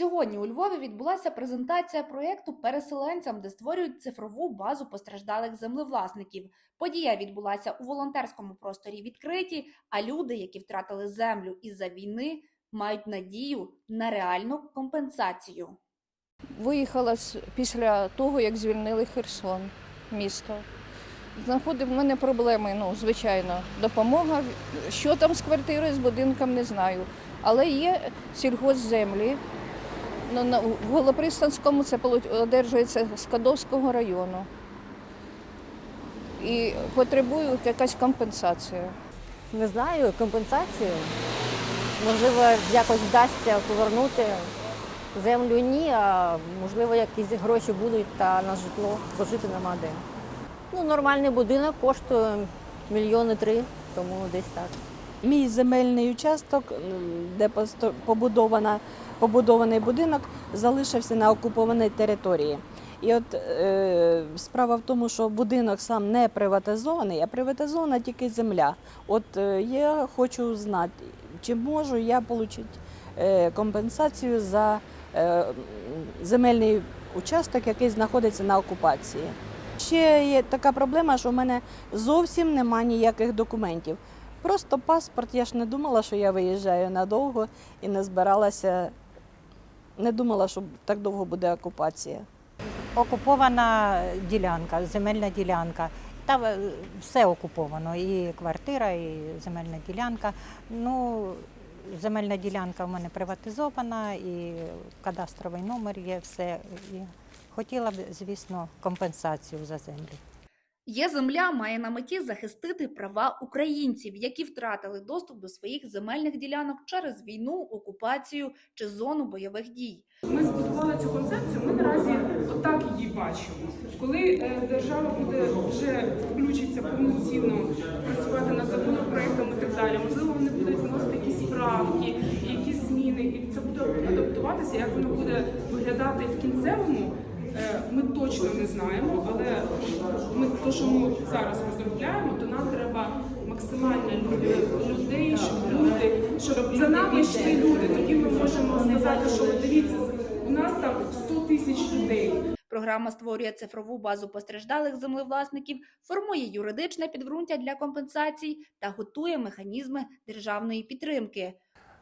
Сьогодні у Львові відбулася презентація проєкту переселенцям, де створюють цифрову базу постраждалих землевласників. Подія відбулася у волонтерському просторі відкриті, а люди, які втратили землю із-за війни, мають надію на реальну компенсацію. Виїхала після того, як звільнили Херсон, місто. Знаходив в мене проблеми, ну, звичайно, допомога. Що там з квартирою, з будинком, не знаю. Але є сільгоспземлі. Ну, в Голопристанському це одержується з Кадовського району. І потребують якась компенсація. Не знаю, компенсацію. Можливо, якось вдасться повернути землю ні, а можливо, якісь гроші будуть та на житло, бо жити нема де. Ну, нормальний будинок коштує мільйони три, тому десь так. Мій земельний участок, де побудована, побудований будинок, залишився на окупованій території. І от е, справа в тому, що будинок сам не приватизований, а приватизована тільки земля. От е, я хочу знати, чи можу я отримати е, компенсацію за е, земельний участок, який знаходиться на окупації. Ще є така проблема, що в мене зовсім немає ніяких документів. Просто паспорт, я ж не думала, що я виїжджаю надовго і не збиралася, не думала, що так довго буде окупація. Окупована ділянка, земельна ділянка. Там е, все окуповано, і квартира, і земельна ділянка. Ну, земельна ділянка в мене приватизована, і кадастровий номер є, все. І хотіла б, звісно, компенсацію за землю. Є земля має на меті захистити права українців, які втратили доступ до своїх земельних ділянок через війну, окупацію чи зону бойових дій. Ми збудували цю концепцію. Ми наразі отак її бачимо. Коли е, держава буде вже включиться повноцінно працювати над законопроектом і так далі, можливо, вони будуть вносити якісь правки, якісь зміни, і це буде адаптуватися. Як воно буде виглядати в кінцевому, ми точно не знаємо. Але ми то, що ми зараз розробляємо, то нам треба максимально людей, щоб люди, щоб за нами йшли люди. Тоді ми можемо сказати, що дивіться, у нас там 100 тисяч людей. Програма створює цифрову базу постраждалих землевласників, формує юридичне підґрунтя для компенсацій та готує механізми державної підтримки.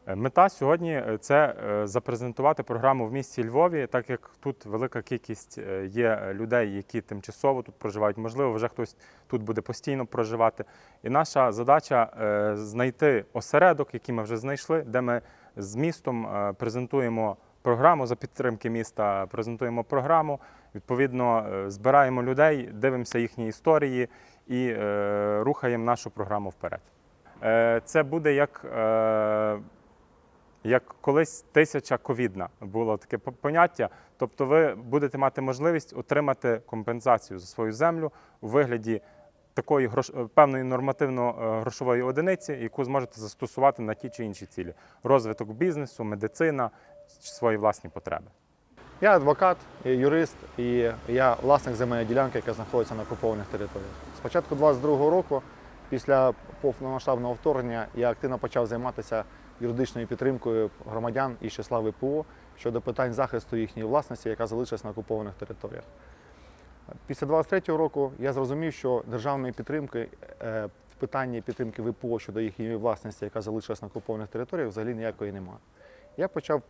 Е, Мета сьогодні е, це е, запрезентувати програму в місті Львові, так як тут велика кількість є людей, які тимчасово тут проживають. Можливо, вже хтось тут буде постійно проживати. І наша задача знайти осередок, який ми вже знайшли, де ми з містом презентуємо програму за підтримки міста, презентуємо програму. Відповідно, збираємо людей, дивимося їхні історії і рухаємо нашу програму вперед. Це буде як як колись тисяча ковідна було таке поняття. Тобто, ви будете мати можливість отримати компенсацію за свою землю у вигляді такої грош... е, певної нормативно-грошової одиниці, яку зможете застосувати на ті чи інші цілі: розвиток бізнесу, медицина, свої власні потреби. Я адвокат, і юрист і я власник земельної ділянки, яка знаходиться на окупованих територіях. З початку 22-го року, після повномасштабного вторгнення, я активно почав займатися юридичною підтримкою громадян із числа ВПО щодо питань захисту їхньої власності, яка залишилась на окупованих територіях. Після 23-го року я зрозумів, що державної підтримки е, в питанні підтримки ВПО щодо їхньої власності, яка залишилась на окупованих територіях, взагалі ніякої немає. Я почав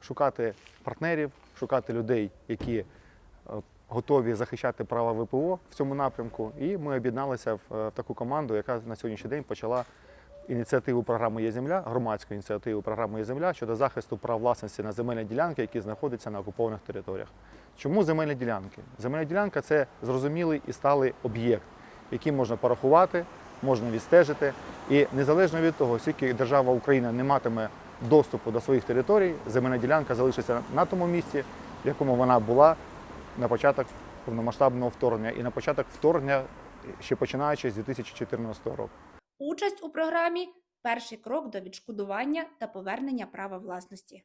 шукати партнерів, шукати людей, які е, готові захищати права ВПО в цьому напрямку. І ми об'єдналися е, в таку команду, яка на сьогоднішній день почала ініціативу програми Є земля, громадську ініціативу програми Є земля щодо захисту прав власності на земельні ділянки, які знаходяться на окупованих територіях. Чому земельні ділянки? Земельна ділянка це зрозумілий і сталий об'єкт, який можна порахувати, можна відстежити. І незалежно від того, скільки держава Україна не матиме доступу до своїх територій, земельна ділянка залишиться на тому місці, в якому вона була на початок повномасштабного вторгнення і на початок вторгнення, ще починаючи з 2014 року. Участь у програмі перший крок до відшкодування та повернення права власності.